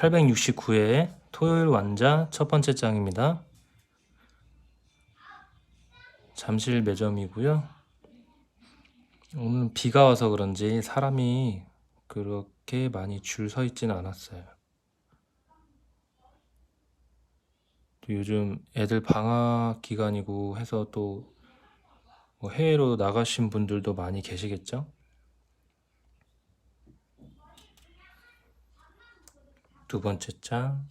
869회 토요일 완자 첫 번째 장입니다. 잠실 매점이고요. 오늘 비가 와서 그런지 사람이 그렇게 많이 줄 서 있지는 않았어요. 또 요즘 애들 방학 기간이고 해서 또 뭐 해외로 나가신 분들도 많이 계시겠죠? 두 번째 장.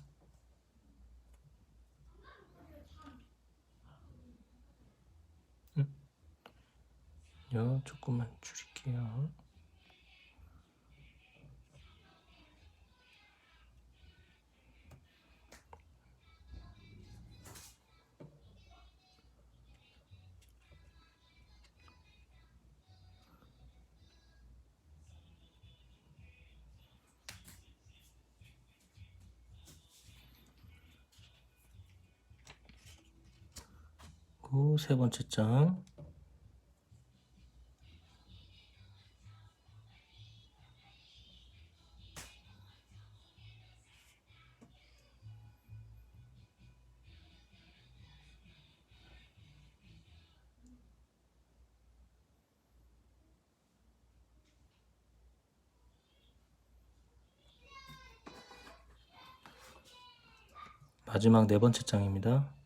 음? 요 조금만 줄일게요. 그리고 세 번째 장. 마지막 네 번째 장입니다.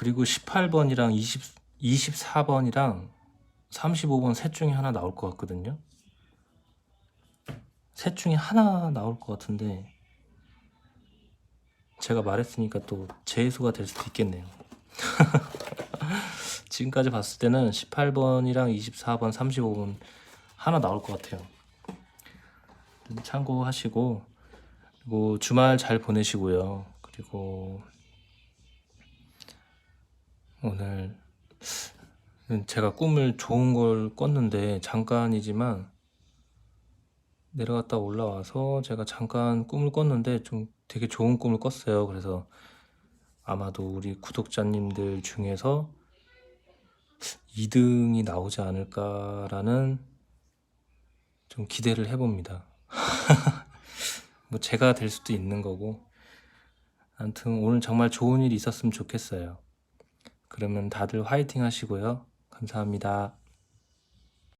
그리고 18번이랑 20, 24번이랑 35번 셋 중에 하나 나올 것 같거든요. 셋 중에 하나 나올 것 같은데 제가 말했으니까 또 재수가 될 수도 있겠네요. 지금까지 봤을 때는 18번이랑 24번, 35번 하나 나올 것 같아요. 참고하시고 그리고 주말 잘 보내시고요. 그리고 오늘 제가 꿈을 좋은 걸 꿨는데 잠깐이지만 내려갔다 올라와서 제가 잠깐 꿈을 꿨는데 좀 되게 좋은 꿈을 꿨어요. 그래서 아마도 우리 구독자님들 중에서 2등이 나오지 않을까라는 좀 기대를 해봅니다. 뭐 제가 될 수도 있는 거고. 아무튼 오늘 정말 좋은 일이 있었으면 좋겠어요. 그러면 다들 화이팅 하시고요. 감사합니다.